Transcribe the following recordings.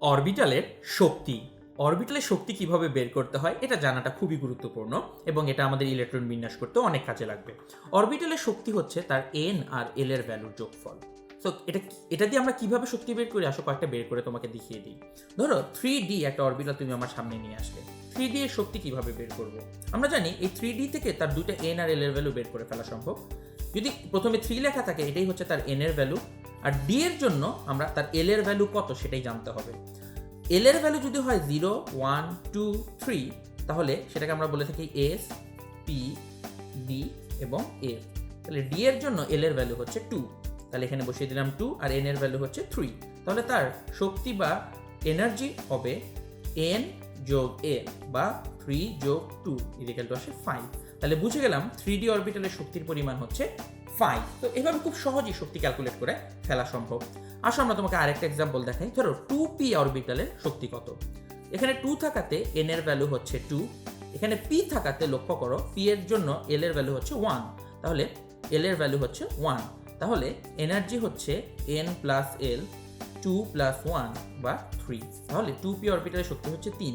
অরবিটালের শক্তি। অরবিটালের শক্তি কীভাবে বের করতে হয়, এটা জানাটা খুবই গুরুত্বপূর্ণ এবং এটা আমাদের ইলেকট্রন বিন্যাস করতে অনেক কাজে লাগবে। অরবিটালের শক্তি হচ্ছে তার এন আর এল এর ভ্যালুর যোগফল। সো এটা এটা দিয়ে আমরা কীভাবে শক্তি বের করি? আসো কয়েকটা বের করে তোমাকে দেখিয়ে দিই। ধরো থ্রি ডি একটা অরবিটাল তুমি আমার সামনে নিয়ে আসলে। থ্রি ডি এর শক্তি কীভাবে বের করব? আমরা জানি এই থ্রি ডি থেকে তার দুইটা এন আর এল এর ভ্যালু বের করে ফেলা সম্ভব। যদি প্রথমে থ্রি লেখা থাকে, এটাই হচ্ছে তার এন এর ভ্যালু আর ডি এর জন্য আমরা তার এল এর ভ্যালু কত সেটাই জানতে হবে। এল এর ভ্যালু যদি হয় জিরো ওয়ান টু থ্রি তাহলে সেটাকে আমরা বলে থাকি এস পি ডি এবং এফ তাহলে ডি এর জন্য এল এর ভ্যালু হচ্ছে টু তাহলে এখানে বসিয়ে দিলাম টু আর এন এর ভ্যালু হচ্ছে থ্রি তাহলে তার শক্তি বা এনার্জি হবে এন যোগ এ বা থ্রি যোগ টু ইজিক্যাল টু আসে ফাইভ তাহলে বুঝে গেলাম থ্রি ডি অরবিটালের শক্তির পরিমাণ হচ্ছে ফাইভ তো এভাবে খুব সহজেই শক্তি ক্যালকুলেট করে ফেলা সম্ভব। আসো আমরা তোমাকে আরেকটা এক্সাম্পল দেখাই। ধরো টু পি অরবিটালের শক্তি কত? এখানে টু থাকাতে এন এর ভ্যালু হচ্ছে টু এখানে পি থাকাতে লক্ষ্য করো পি এর জন্য এল এর ভ্যালু হচ্ছে ওয়ান তাহলে এল এর ভ্যালু হচ্ছে ওয়ান তাহলে এনার্জি হচ্ছে N plus L two plus one বা থ্রি তাহলে টু পি অরবিটালের শক্তি হচ্ছে তিন।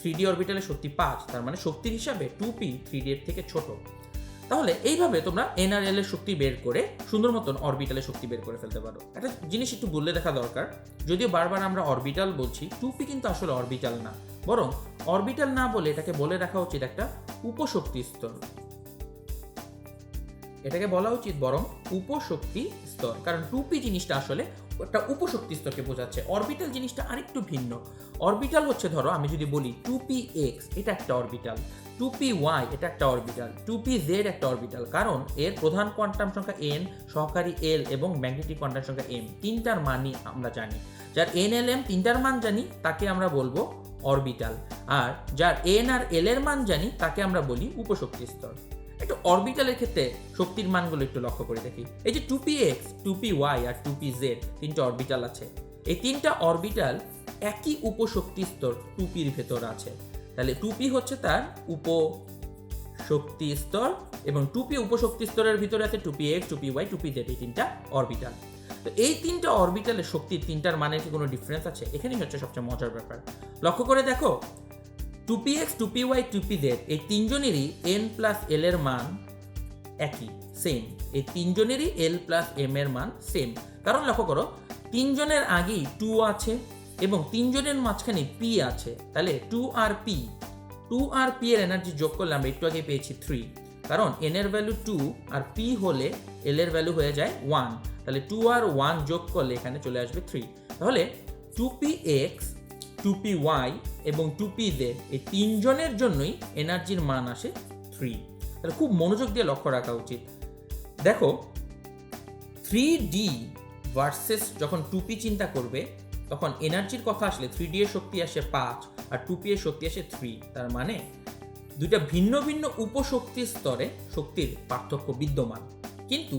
থ্রি ডি অরবিটালের শক্তি পাঁচ। তার মানে শক্তির হিসাবে টু পি থ্রি ডি এর থেকে ছোট। তাহলে এইভাবে তোমরা এনআরএল এর শক্তি বের করে সুন্দর মতন অরবিটালের শক্তি বের করে ফেলতে পারো। একটা জিনিস একটু বললে দেখা দরকার, যদিও বারবার আমরা অরবিটাল বলছি টুপি কিন্তু আসলে অরবিটাল না। বরং অরবিটাল না বলে এটাকে বলে রাখা উচিত একটা উপশক্তি স্তর। এটাকে বলা উচিত বরং উপশক্তি স্তর। কারণ টুপি জিনিসটা আসলে একটা উপশক্তি স্তরকে বোঝাচ্ছে। অরবিটাল জিনিসটা আরেকটু ভিন্ন। অরবিটাল হচ্ছে, ধরো, আমি যদি বলি টু পি এক্স এটা একটা অরবিটাল টু পি ওয়াই এটা একটা অরবিটাল টু পি জেড একটা অরবিটাল কারণ এর প্রধান কোয়ান্টাম সংখ্যা এন সহকারী এল এবং ম্যাগনেটিক কোয়ান্টাম সংখ্যা এম তিনটার মানই আমরা জানি। যার এন এল এম তিনটার মান জানি, তাকে আমরা বলব অরবিটাল আর যার এন আর এল এর মান জানি, তাকে আমরা বলি উপশক্তি স্তর। একটু অরবিটালের ক্ষেত্রে শক্তির মানগুলো একটু লক্ষ্য করে দেখি। এই যে two P X two P Y আর টু পি জেড তিনটা অরবিটাল আছে। এই তিনটা অরবিটাল একই উপশক্তি স্তর টুপির ভেতর আছে। তাহলে টুপি হচ্ছে তার উপ শক্তি স্তর এবং টুপি উপশক্তি স্তরের ভিতরে আছে টুপি এক্স টুপি ওয়াই টুপি জেড এই তিনটা অরবিটাল তো এই তিনটা অরবিটালের শক্তির তিনটার মানের কি কোনো ডিফারেন্স আছে? এখানেই হচ্ছে সবচেয়ে মজার ব্যাপার। লক্ষ্য করে দেখো টুপি এক্স টুপি ওয়াই টুপি জেড এই তিনজনেরই এন প্লাস এল এর মান একই সেম এই তিনজনেরই এল প্লাস এম এর মান সেম কারণ লক্ষ্য করো, তিনজনের আগেই টু আছে এবং তিনজনের মাঝখানে পি আছে, তাহলে two R P two R P এর এনার্জি যোগ করলে আমরা একটু আগে পেয়েছি থ্রি কারণ এন এর ভ্যালু টু আর পি হলে এল এর ভ্যালু হয়ে যায় ওয়ান তাহলে টু আর ওয়ান যোগ করলে এখানে চলে আসবে থ্রি তাহলে two P X two P Y এবং টু পি জেড এই তিনজনের জন্যই এনার্জির মান আসে থ্রি তাহলে খুব মনোযোগ দিয়ে লক্ষ্য রাখা উচিত। দেখো থ্রি ডি ভার্সেস যখন টুপি চিন্তা করবে তখন এনার্জির কথা আসলে থ্রি ডি এর শক্তি আসে পাঁচ আর টুপি এর শক্তি আসে থ্রি তার মানে দুইটা ভিন্ন ভিন্ন উপশক্তি স্তরে শক্তির পার্থক্য বিদ্যমান। কিন্তু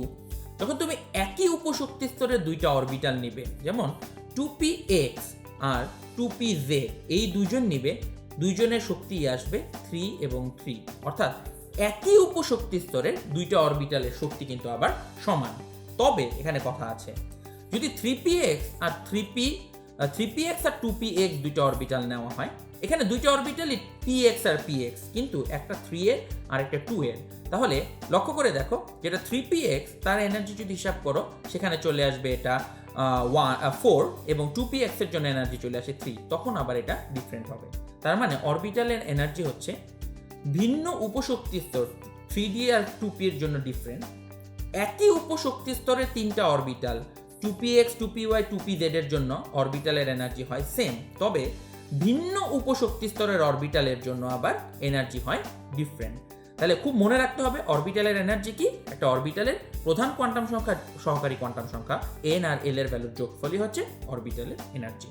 যখন তুমি একই উপশক্তি স্তরের দুইটা অরবিটাল নিবে, যেমন টুপি এক্স আর টুপি জেড এই দুইজন নিবে, দুইজনের শক্তি আসবে থ্রি এবং থ্রি অর্থাৎ একই উপশক্তি স্তরের দুইটা অরবিটালের শক্তি কিন্তু আবার সমান। তবে এখানে কথা আছে, যদি থ্রি পি এক্স আর three P three P X আর টু পি এক্স দুইটা অরবিটাল নেওয়া হয়। এখানে দুইটা অরবিটালই পি এক্স আর পি এক্স কিন্তু একটা থ্রি এর আর একটা টু এর তাহলে লক্ষ্য করে দেখো, যেটা থ্রি পি এক্স তার এনার্জি যদি হিসাব করো, সেখানে চলে আসবে এটা ওয়ান ফোর এবং টু পি এক্সের জন্য এনার্জি চলে আসে থ্রি তখন আবার এটা ডিফারেন্ট হবে। তার মানে অরবিটালের এনার্জি হচ্ছে ভিন্ন উপশক্তি স্তর থ্রি ডি আর টু পি এর জন্য ডিফারেন্ট একই উপশক্তি স্তরের তিনটা orbital two P X two P Y two P Z এর জন্য অরবিটালের এনার্জি হয় সেম তবে ভিন্ন উপশক্তি স্তরের অরবিটালের জন্য আবার এনার্জি হয় ডিফারেন্ট তাহলে খুব মনে রাখতে হবে অরবিটালের এনার্জি কি? একটা অরবিটালের প্রধান কোয়ান্টাম সংখ্যা, সহকারী কোয়ান্টাম সংখ্যা এন আর এল এর ভ্যালুর যোগফলই হচ্ছে অরবিটালের এনার্জি